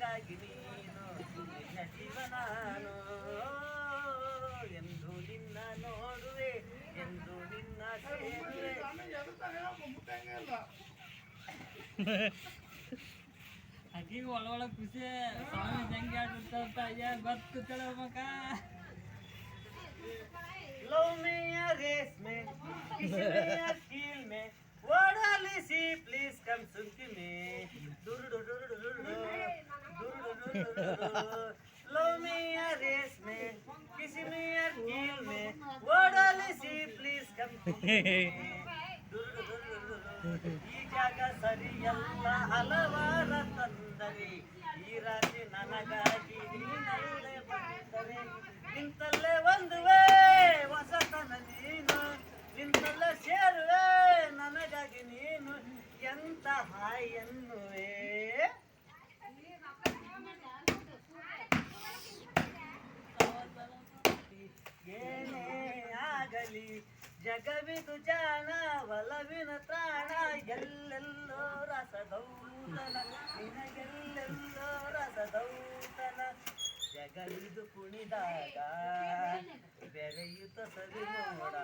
ಹಾಗಾಗಿ ನೀನು ನಿನ್ನ ಜೀವನ ಎಂದು ನಿನ್ನ ನೋಡುವೆ ಎಂದು ನಿನ್ನ ಸೇರುವೆ. ಅಕ್ಕಿಗೆ ಒಳಗೊಳಗೆ ಖುಷಿ. ಸ್ವಾಮಿ ಜಂಗೆ ಆಡಿರ್ತಾರಂತ ಅಯ್ಯ ಗೊತ್ತು ತಿಳ್ಬೇಕ ಲೋಮೆಯ ರೇಸ್ಮೆ ಮೇ ಕೀಲ್ಮೆ ಪ್ಲೀಸ್ ಕಮ್ ಸುಂಕಿ ಮೇ दूर दूर Love me a race में किसी में a कील में ओढ़ाली सी प्लीज कम सुनती में दूर दूर दूर ಈ ಜಾಗ ಸರಿಯಲ್ಲ ಹಲವಾರ ತೊಂದರೆ ಈ ರಾತ್ರಿ ನನಗಾಗಿ ನೀನಲ್ಲೇ ಬಂದರೆ ನಿಂತಲ್ಲೇ ಒಂದುವೆ ಹೊಸತನ ನೀನು ನಿಂತಲ್ಲೇ ಸೇರುವೆ ನನಗಾಗಿ ನೀನು ಎಂತ ಹಾಯ್ ಆಗಲಿ ಜಗವಿದು ಜಾಣ, ಒಲವಿನ ತಾಣ, ಎಲ್ಲೆಲ್ಲೋ ರಸದೌತನ, ನಿನಗೆಲ್ಲೆಲ್ಲೋ ರಸದೌತನ. ಜಗವಿದು ಕುಣಿದಾಗ ಬೆರೆಯುತ್ತ ಸರಿ ನೋಡ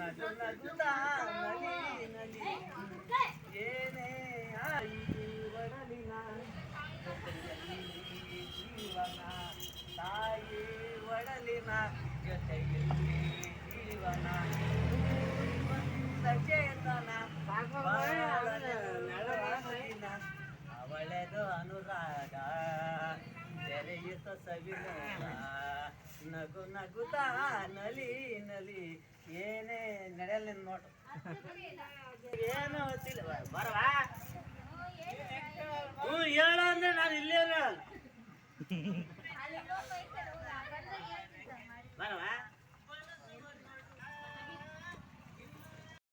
ನಗು ನಗುತ್ತಾ ನಲಿ. ಏನೇ ಆಯಿ ಒಡಲಿನ ಜೀವನ ತಾಯಿ ಒಡಲಿನ ಜೊತೆಯಲ್ಲಿ ತೆರೆಯುತ್ತ ನಗು ನಗುತ ನಲಿ ನಲಿ ಏನೇ ನಡೆಯಲ್ಲ ನೋಡು ಏನು ಗೊತ್ತಿಲ್ಲ ಬರವಾ ಹ್ಞೂ ಹೇಳ ಅಂದ್ರೆ ನಾನು ಇಲ್ಲೇ